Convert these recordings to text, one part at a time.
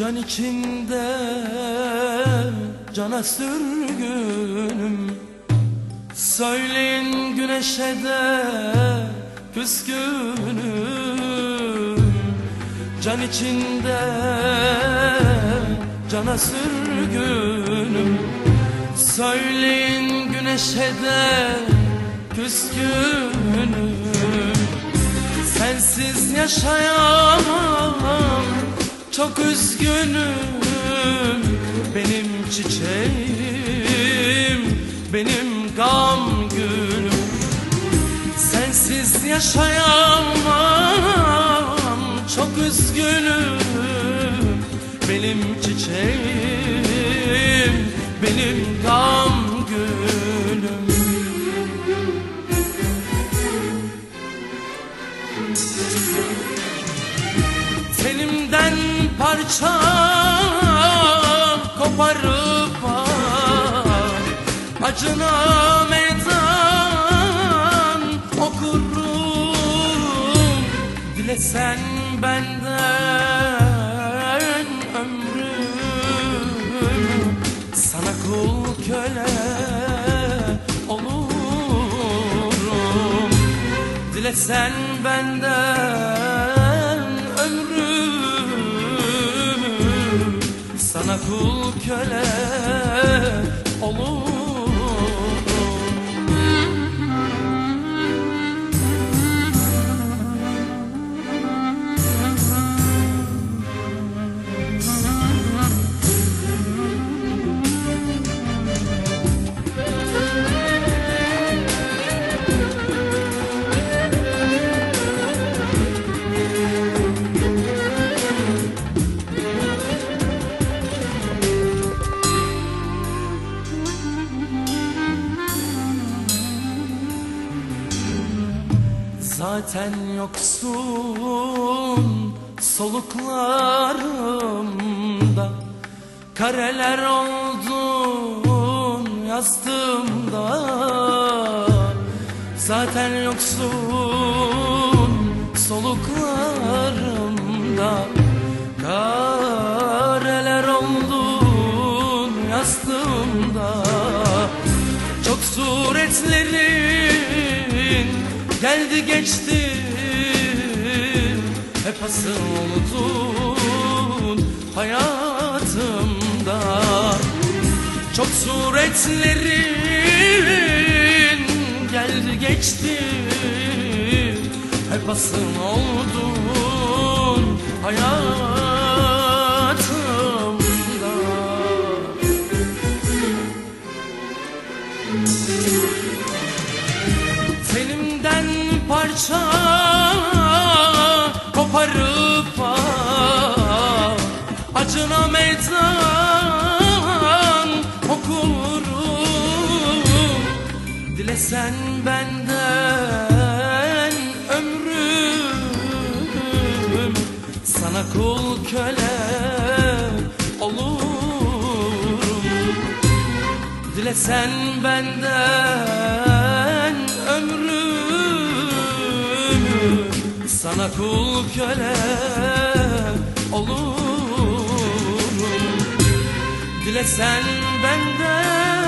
Can içinde cana sürgünüm. Söyleyin güneşe de küskünüm. Can içinde cana sürgünüm. Söyleyin güneşe de küskünüm. Sensiz yaşayamam Çok üzgünüm Benim çiçeğim Benim gam gülüm. Sensiz yaşayamam. Çok üzgünüm Benim çiçeğim Benim gam parça koparıp Acına meydan okurum. Dilesen benden ömrüm. Sana kul köle olurum. Dilesen benden kul köle Zaten yoksun soluklarımda. Kareler oldun yazdığımda. Zaten yoksun soluklarımda. Kareler oldun yazdığımda. Çok suretlerin geldi geçti Hep asıl oldun hayatımda. Çok suretlerin geldi geçti Hep asıl oldun hayatımda Tenimden parça koparıp Acına meydan okurum Dilesen benden ömrüm Sana kul köle olurum Dilesen benden Sana kul köle olurum. Dilesen benden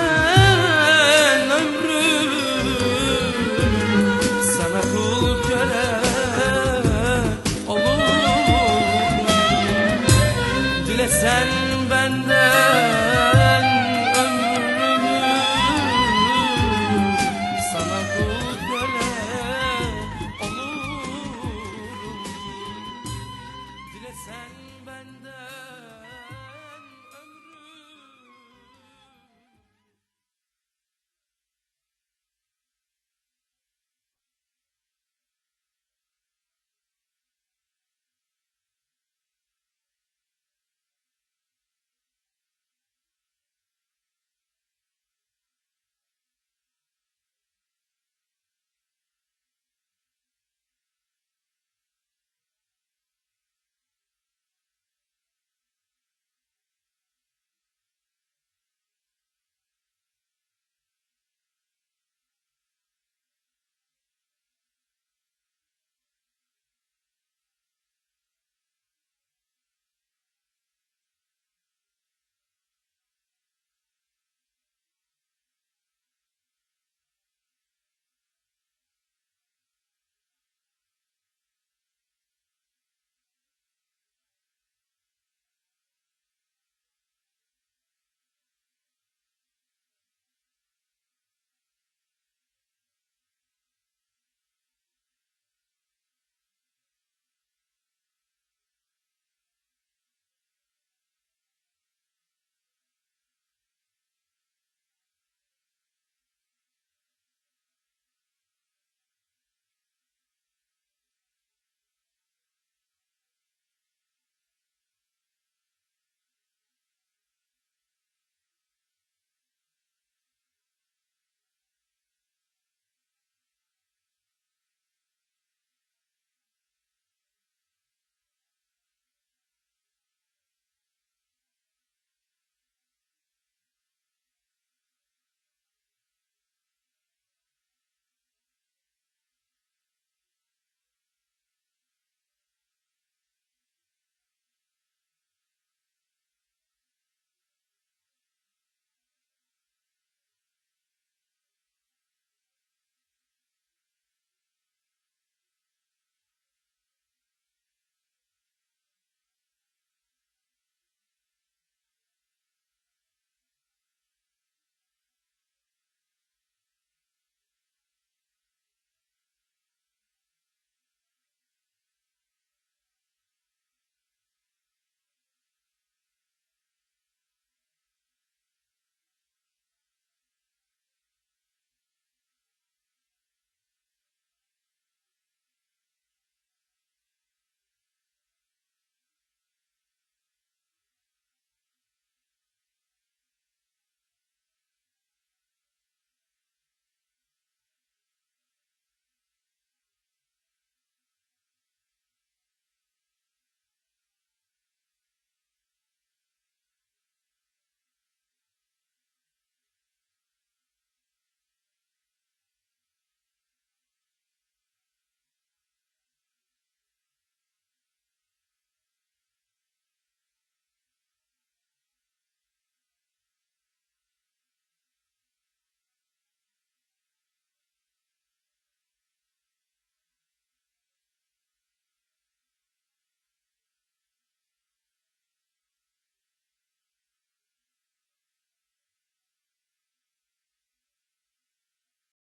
ömrüm. Sana kul köle olurum. Dilesen